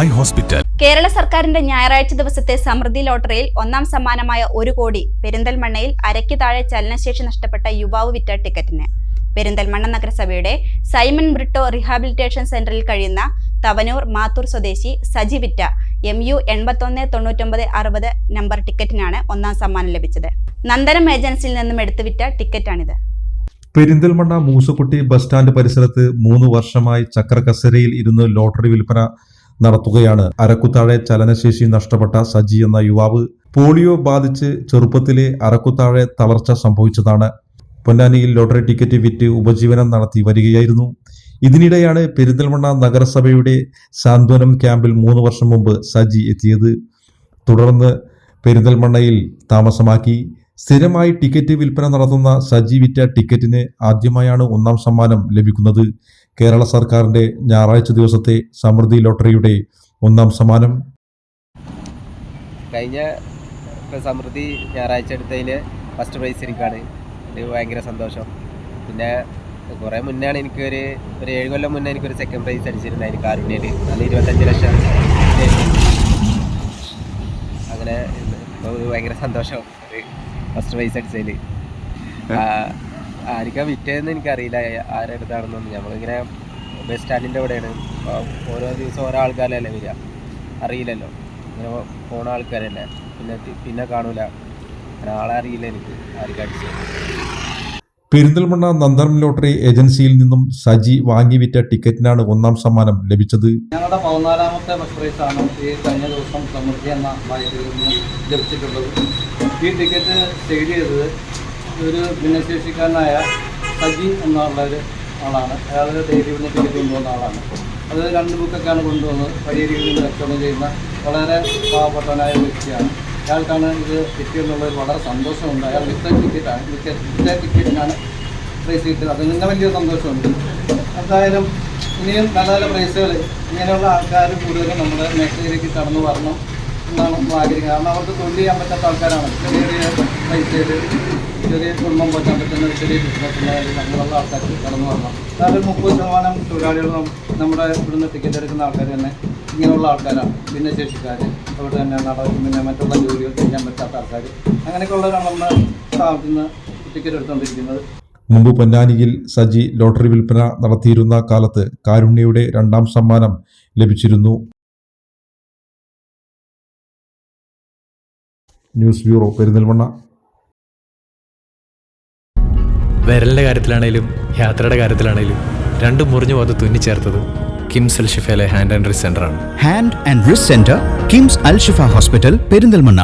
Eye hospital. Kerala സർക്കാരിന്റെ ഞായറാഴ്ച ദിവസത്തെ സമൃദ്ധി ലോട്ടറിയിൽ ഒന്നാം സമ്മാനമായ ഒരു കോടി പെരിന്തൽമണ്ണയിൽ അരയ്ക്ക് താഴെ ചലനശേഷി നഷ്ടപ്പെട്ട യുവാവ് വിറ്റ ടിക്കറ്റിന്. പെരിന്തൽമണ്ണ നഗരസഭയുടെ സൈമൺ ബ്രിട്ടോ റീഹാബിലിറ്റേഷൻ സെന്ററിൽ കഴിയുന്ന തവനൂർ മാത്തൂർ സ്വദേശി സജി വിറ്റ എം യു എൺപത്തൊന്ന് തൊണ്ണൂറ്റൊമ്പത് അറുപത് നമ്പർ ടിക്കറ്റിനാണ് ഒന്നാം സമ്മാനം ലഭിച്ചത്. നന്ദനം ഏജൻസിയിൽ നിന്നും എടുത്തുവിറ്റ ടിക്കറ്റാണിത്. പെരിന്തൽമണ്ണ മൂസക്കുട്ടി ബസ് സ്റ്റാൻഡ് പരിസരത്ത് മൂന്ന് വർഷമായി ചക്രകസരയിൽ ഇരുന്ന് ലോട്ടറി വിൽപ്പന നടത്തുകയാണ്. അരക്കുത്താഴെ ചലനശേഷി നഷ്ടപ്പെട്ട സജി എന്ന യുവാവ് പോളിയോ ബാധിച്ച് ചെറുപ്പത്തിലെ അരക്കുത്താഴെ തളർച്ച സംഭവിച്ചതാണ്. പൊന്നാനിയിൽ ലോട്ടറി ടിക്കറ്റ് വിറ്റ് ഉപജീവനം നടത്തി വരികയായിരുന്നു. ഇതിനിടെയാണ് പെരിന്തൽമണ്ണ നഗരസഭയുടെ സാന്ത്വനം ക്യാമ്പിൽ മൂന്ന് വർഷം മുമ്പ് സജി എത്തിയത്. തുടർന്ന് പെരിന്തൽമണ്ണയിൽ താമസമാക്കി. സ്ഥിരമായി ടിക്കറ്റ് വിൽപ്പന നടത്തുന്ന സജീവിറ്റ ടിക്കറ്റിന് ആദ്യമായാണ് ഒന്നാം സമ്മാനം ലഭിക്കുന്നത്. കേരള സർക്കാരിന്റെ ഞായറാഴ്ച ദിവസത്തെ സമൃദ്ധി ലോട്ടറിയുടെ ഒന്നാം സമ്മാനം. കഴിഞ്ഞ സമൃദ്ധി ഞായറാഴ്ച എടുത്തതിൽ ഫസ്റ്റ് പ്രൈസ് എനിക്കാണ്. ഇത് ഭയങ്കര സന്തോഷം. പിന്നെ കുറേ മുന്നാണ് എനിക്ക് ഒരു ഏഴ് കൊല്ലം മുന്നേ എനിക്കൊരു സെക്കൻഡ് പ്രൈസ് അടിച്ചിട്ടുണ്ടായിരുന്നു കാരുണ്യയിൽ നല്ല ഇരുപത്തഞ്ച് ലക്ഷം അങ്ങനെ ഭയങ്കര സന്തോഷം. ഫസ്റ്റ് പ്രൈസ് അടിച്ചതിൽ ആർക്കാ വിറ്റേന്ന് എനിക്കറിയില്ല. ആരുടെ അടുത്താണെന്നൊന്നും നമ്മളിങ്ങനെ ബസ് സ്റ്റാൻഡിന്റെ അവിടെയാണ്. ഓരോ ദിവസം ഓരോ ആൾക്കാരല്ലേ വരിക. അറിയില്ലല്ലോ. ഇങ്ങനെ പോണ ആൾക്കാരല്ലേ. പിന്നെ പിന്നെ കാണൂല. അങ്ങനെ ആളെ അറിയില്ല എനിക്ക് ആർക്കും അടിച്ചത്. പെരിന്തൽമണ്ണ നന്ദനം ലോട്ടറി ഏജൻസിയിൽ നിന്നും സജി വാങ്ങി വിറ്റ ടിക്കറ്റിനാണ് ഒന്നാം സമ്മാനം ലഭിച്ചത്. ഞങ്ങളുടെ പതിനാലാമത്തെ ബസ് പ്രൈസാണ് ഈ കഴിഞ്ഞ ദിവസം സമൃദ്ധി എന്ന ലഭിച്ചിട്ടുള്ളത്. ഈ ടിക്കറ്റ് സെയിൽ ചെയ്തത് ഒരു ഭിന്നശേഷിക്കാരനായ സജി എന്നുള്ള ഒരു ആളാണ്. അയാൾ ഡെയിലി വന്ന് ടിക്കറ്റ് കൊണ്ടുവന്ന ആളാണ്. അത് രണ്ട് ബുക്കൊക്കെയാണ് കൊണ്ടുവന്നത്. വലിയ രീതിയിൽ നിന്ന് ചെയ്യുന്ന വളരെ പാവപ്പെട്ടവനായ വ്യക്തിയാണ്. അയാൾക്കാണ് ഇത് കിട്ടിയെന്നുള്ളത് വളരെ സന്തോഷമുണ്ട്. അയാൾ വിത്ത ടിക്കറ്റാണ് വിത്ത വിറ്റ ടിക്കറ്റിനാണ് പ്രൈസ് കിട്ടിയത്. അതിൽ നിന്ന് വലിയ സന്തോഷമുണ്ട്. എന്തായാലും ഇനിയും നല്ല നല്ല പ്രൈസുകൾ ഇങ്ങനെയുള്ള ആൾക്കാർ കൂടുതലും നമ്മുടെ മേഖലയിലേക്ക് കടന്നു വരണം. എന്നാണ് ആഗ്രഹിക്കുന്നത്. കാരണം അവർക്ക് തൊഴിൽ ചെയ്യാൻ പറ്റാത്ത ആൾക്കാരാണ്. ചെറിയ ചെറിയ പൈസയിൽ ചെറിയ കുടുംബം പോറ്റാൻ പറ്റുന്ന ചെറിയ ബിസിനസ്സിന്റെ അങ്ങനെയുള്ള ആൾക്കാർക്ക് കടന്നു വരണം. അതായത് മുപ്പത് ശതമാനം തൊഴിലാളികൾ നമ്മുടെ ഇവിടുന്ന് ടിക്കറ്റ് എടുക്കുന്ന ആൾക്കാർ തന്നെ ഇങ്ങനെയുള്ള ആൾക്കാരാണ്. ഭിന്നശേഷിക്കാർ അവിടെ തന്നെ നടക്കും. പിന്നെ മറ്റുള്ള ജോലികൾ ചെയ്യാൻ പറ്റാത്ത ആൾക്കാർ അങ്ങനെയൊക്കെയുള്ളവരാണ് നമ്മുടെ സ്ഥാപനത്തിൽ നിന്ന് ടിക്കറ്റ് എടുത്തുകൊണ്ടിരിക്കുന്നത്. മുമ്പ് പൊന്നാനിയിൽ സജി ലോട്ടറി വിൽപ്പന നടത്തിയിരുന്ന കാലത്ത് കാരുണ്യയുടെ രണ്ടാം സമ്മാനം ലഭിച്ചിരുന്നു. News bureau Perinthalmanna. വിരലിന്റെ കാര്യത്തിലാണേലും യാത്രയുടെ കാര്യത്തിലാണേലും രണ്ടും മുറിഞ്ഞു പോകാതെ തുന്നിച്ചേർത്തത് കിംസ് അൽ ഷിഫയിലെ hand and wrist സെന്ററാണ് hand and wrist centre KIMS Al Shifa hospital Perinthalmanna.